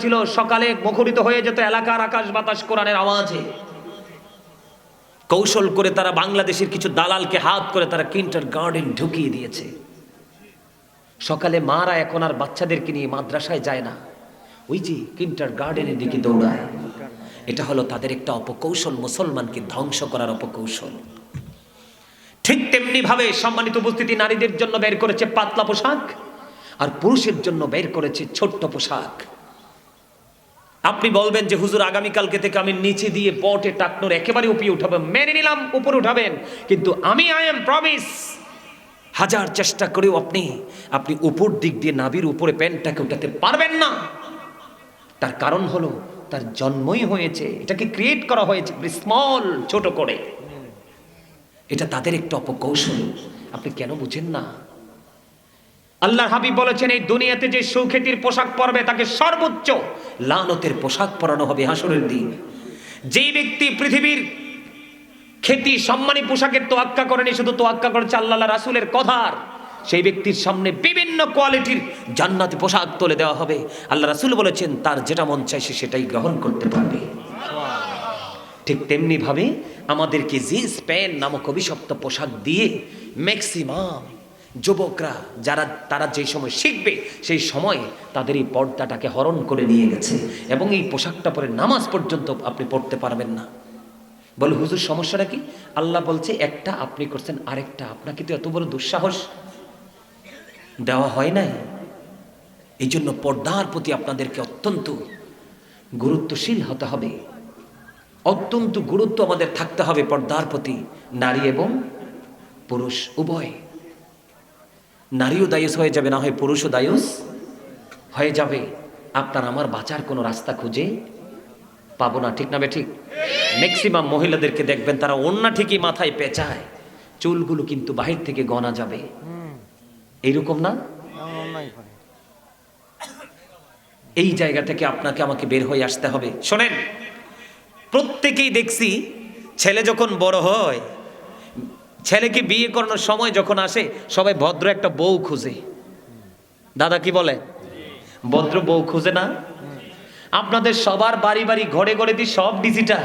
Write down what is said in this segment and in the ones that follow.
ছিল, সকালে মুখরিত হয়ে যেত এলাকার আকাশ বাতাস কোরআনের আওয়াজে। কৌশল করে তারা বাংলাদেশের কিছু দালালকে হাত করে তারা কিন্টার গার্ডেন ঢুকিয়ে দিয়েছে। সকালে মারা এখন আর বাচ্চাদেরকে নিয়ে মাদ্রাসায় যায় না। ওই যে কিন্টার গার্ডেনের দিকে দৌড়ায়। এটা হলো তাদের একটা অপকৌশল, মুসলমানকে ধ্বংস করার অপকৌশল। ঠিক তেমনি ভাবে সম্মানিত উপস্থিতি, নারীদের জন্য বের করেছে পাতলা পোশাক আর পুরুষের জন্য বের করেছে ছোট্ট পোশাক। আপনি বলবেন যে, হুজুর, আগামীকালকে থেকে আমি নিচে দিয়ে পটে টাকনোর একেবারে উপিয়ে উঠাবেন মেনে নিলাম, উপরে উঠাবেন। কিন্তু আমি আই এম প্রমিস হাজার চেষ্টা করেও আপনি আপনি উপর দিক দিয়ে নাভির উপরে প্যান্টটাকে উঠাতে পারবেন না। তার কারণ হলো, তার জন্মই হয়েছে। এটাকে ক্রিয়েট করা হয়েছে স্মল ছোট করে। এটা তাদের একটা অপকৌশল। আপনি কেন বুঝেন না? আল্লাহ হাবিব বলেছেন, এই দুনিয়াতে যে সুখ্যাতির পোশাক পরবে, তাকে সর্বোচ্চ লানতের পোশাক পরানো হবে হাসরের দিন। যেই ব্যক্তি পৃথিবীর খেতি সম্মানী পোশাকের তোয়াক্কা করেনি, শুধু তোয়াক্কা করেছে আল্লাহ রাসুলের কথার, সেই ব্যক্তির সামনে বিভিন্ন কোয়ালিটির জান্নাতি পোশাক তুলে দেওয়া হবে। আল্লাহ রাসুল বলেছেন, তার যেটা মন চায়, সে সেটাই গ্রহণ করতে পারবে। ঠিক তেমনি ভাবে আমাদেরকে জিন্স, প্যান্ট নামক অভিশপ্ত পোশাক দিয়ে ম্যাক্সিমাম যুবকরা যারা, তারা যে সময় শিখবে, সেই সময় তাদের এই পর্দাটাকে হরণ করে নিয়ে গেছে। এবং এই পোশাকটা পরে নামাজ পর্যন্ত আপনি পড়তে পারবেন না। বলে, হুজুর, সমস্যাটা কি? আল্লাহ বলছে, একটা আপনি করছেন, আরেকটা আপনাকে তো এত বড় দুঃসাহস দেওয়া হয় নাই। এই জন্য পর্দার প্রতি আপনাদেরকে অত্যন্ত গুরুত্বশীল হতে হবে। অত্যন্ত গুরুত্ব আমাদের থাকতে হবে পর্দার প্রতি, নারী এবং পুরুষ, উভয়। নারীও দায়ুস হয়ে যাবে, না হয় পুরুষও দায়ুস হয়ে যাবে। আপনার আমার বাঁচার কোনো রাস্তা খুঁজে পাবো না, ঠিক না বে ঠিক? ম্যাক্সিমাম মহিলাদেরকে দেখবেন, তারা অন্য ঠিকই মাথায় পেঁচায়। চুলগুলো কিন্তু বাহির থেকে গনা যাবে। এইরকম না? এই জায়গা থেকে আপনাকে আমাকে বের হয়ে আসতে হবে। শোনেন, প্রত্যেকেই দেখছি ছেলে যখন বড় হয় ছেলেকে বিয়ে করানোর সময় যখন আসে, সবাই ভদ্র একটা বউ খুঁজে। দাদা কি বলে? ভদ্র বউ খুঁজে না? আপনাদের সবার বাড়ি বাড়ি, ঘরে ঘরে দিয়ে সব ডিজিটাল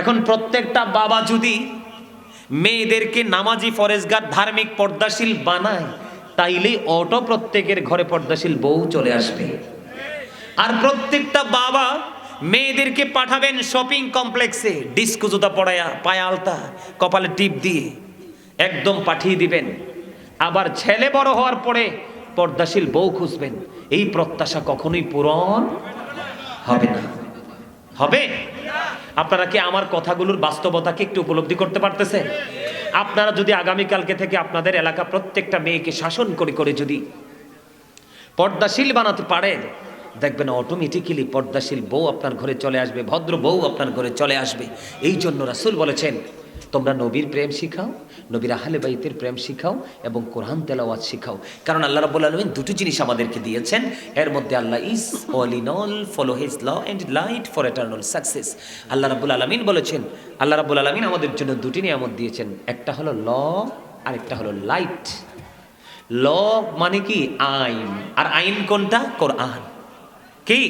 এখন প্রত্যেকটা বাবা যদি মেয়েদেরকে নামাজি, ফরেজগার, ধার্মিক, পর্দাশীল বানায় তাইলে অটো প্রত্যেকের ঘরে পর্দাশীল বউ চলে আসবে। আর প্রত্যেকটা বাবা মেয়েদেরকে পাঠাবেন শপিং কমপ্লেক্সে ডিস্কো জুতা পড়ায়া, পায়ে আলতা, কপালে টিপ দিয়ে। একদম পাঠিয়ে দিবেন। আবার ছেলে বড় হওয়ার পরে পর্দাশীল বউ খুঁজবেন। এই প্রত্যাশা কখনোই পূরণ হবে না। হবে? আপনারা কি আমার কথাগুলোর বাস্তবতাকে একটু উপলব্ধি করতে পারতেছেন? আপনারা যদি আগামীকালকে থেকে আপনাদের এলাকা প্রত্যেকটা মেয়েকে শাসন করে করে যদি পর্দাশীল বানাতে পারেন দেখবেন অটোমেটিক্যালি পর্দাশীল বউ আপনার ঘরে চলে আসবে, ভদ্র বউ আপনার ঘরে চলে আসবে। এই জন্য রাসুল বলেছেন, তোমরা নবীর প্রেম শিখাও, নবীর আহলে বাইতের প্রেম শিখাও এবং কোরআন তেলাওয়াত শিখাও। কারণ আল্লাহ রাব্বুল আলমিন দুটো জিনিস আমাদেরকে দিয়েছেন। এর মধ্যে Allah is all in all, follow his law and light for eternal success. Allah রাব্বুল আলামিন বলেছেন, আল্লাহ রাব্বুল আলামিন আমাদের জন্য দুটি নিয়ামত দিয়েছেন। একটা হলো ল আর একটা হলো লাইট। ল মানে কি? আইন। আর আইন কোনটা? কোরআন। কি?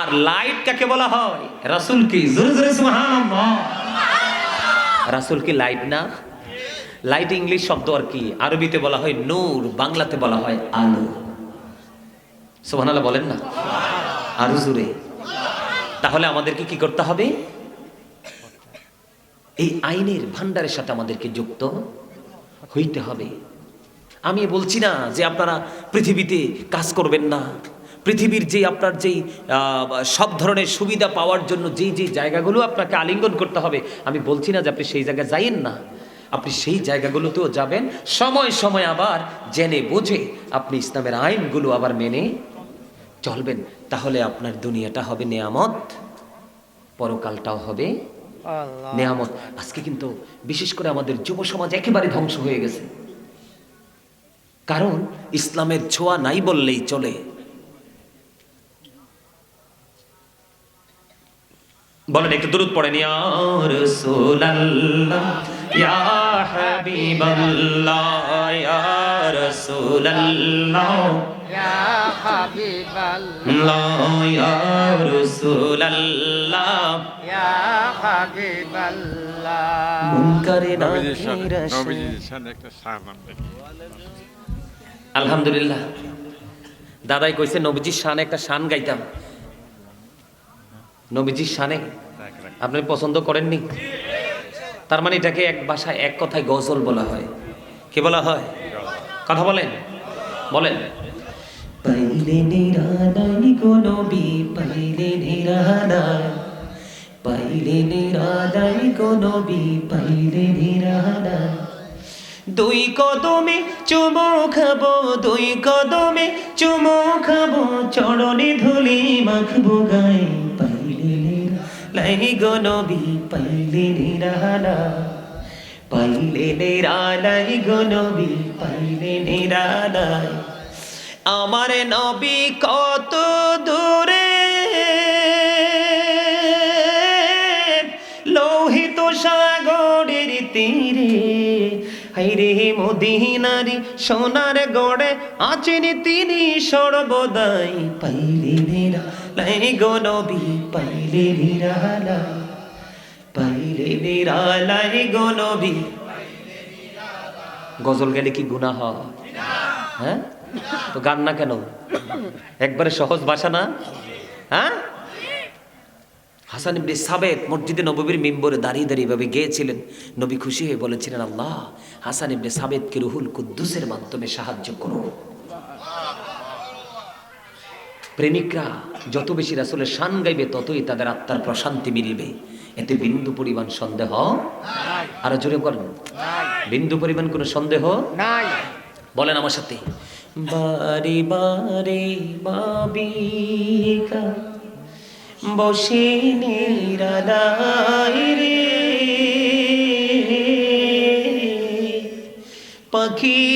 আর লাইট কাকে বলা হয়? রাসূল কি? রাসূল কি লাইট না? লাইট ইংলিশ শব্দ আর কি? আরবিতে বলা হয় নূর, বাংলাতে বলা হয় আলো। সুবহানাল্লাহ বলেন না? আরও জোরে। তাহলে আমাদেরকে কি করতে হবে? এই আইনের ভান্ডারের সাথে আমাদেরকে যুক্ত হইতে হবে। আমি বলছি না যে আপনারা পৃথিবীতে কাজ করবেন না। পৃথিবীর যে আপনার যেই আহ, সব ধরনের সুবিধা পাওয়ার জন্য যেই যেই জায়গাগুলো আপনাকে আলিঙ্গন করতে হবে আমি বলছি না যে আপনি সেই জায়গায় যাইয়েন না। আপনি সেই জায়গাগুলোতেও যাবেন সময় সময় আবার জেনে বুঝে আপনি ইসলামের আইনগুলো আবার মেনে চলবেন। তাহলে আপনার দুনিয়াটা হবে নেয়ামত পরকালটাও হবে নেয়ামত। আজকে কিন্তু বিশেষ করে আমাদের যুব সমাজ একেবারে ধ্বংস হয়ে গেছে। কারণ ইসলামের ছোঁয়া নাই বললেই চলে। বলেন একটু দূরত পড়েন ইয়া রাসূলুল্লাহ ইয়া হাবিবাল্লাহ ইয়া রাসূলুল্লাহ ইয়া ইয়া হাবিবাল্লাহ ইয়া রাসূলুল্লাহ ইয়া হাবিবাল্লাহ. মুনকারে নবীজির সাথে নাকির আসে। নবীজির সাথে একটা সালাম আলহামদুলিল্লাহ। দাদাই কইছে নবীজির শান একটা শান গাইতাম। নবীজির শানে। আপনি পছন্দ করেননি? তার মানে এটাকে এক ভাষায় এক কথায় গজল বলা হয়। কি বলা হয়? কথা বলেন। বলেন। পাইলে নিরালাই গো নবী পাইলে নিরালাই পাইলে নিরালাই গো নবী পাইলে নিরালাই দুই কদমে চুমো খাব দুই কদমে চুমো খাব চরণে ধুলি মাখবো গায়ে। লাই গো নবী পাইলে নিরালা পাইলে নিরালাই গো নবী পাইলে নিরালাই আমার নবী কত দূরে লোহিত সাগরের তীরে হাইরে মদিনারি সোনার গড়ে আছেন তিনি সর্বদাই। পাইলে নিরা লাই গো নবী, পাইলে নিরালা পাইলে নিরালাই গো নবী। গজল গেলে কি গুনাহ? হয় হ্যাঁ? তো গান না কেন? একবারে সহজ ভাষা না? হ্যাঁ? হাসান ইবনে সাবেত মসজিদে নববীর মিম্বরে দাঁড়িয়ে দাঁড়িয়ে ভাবে গিয়েছিলেন। নবী খুশি হয়ে বলেছিলেন আল্লাহ হাসান ইবনে সাবেতকে রুহুল কুদ্দুসের মাধ্যমে সাহায্য করো। প্রেমিকরা যত বেশি রাসূলের শান গাইবে ততই তাদের আত্মার প্রশান্তি মিলবে। এতে বিন্দু পরিমাণ সন্দেহ? আরও জোরে করেন বিন্দু পরিমাণ কোনো সন্দেহ? নাই। বলেন আমার সাথে। বারে বারে বাবিকা বসে নিরালাই রে। পাখি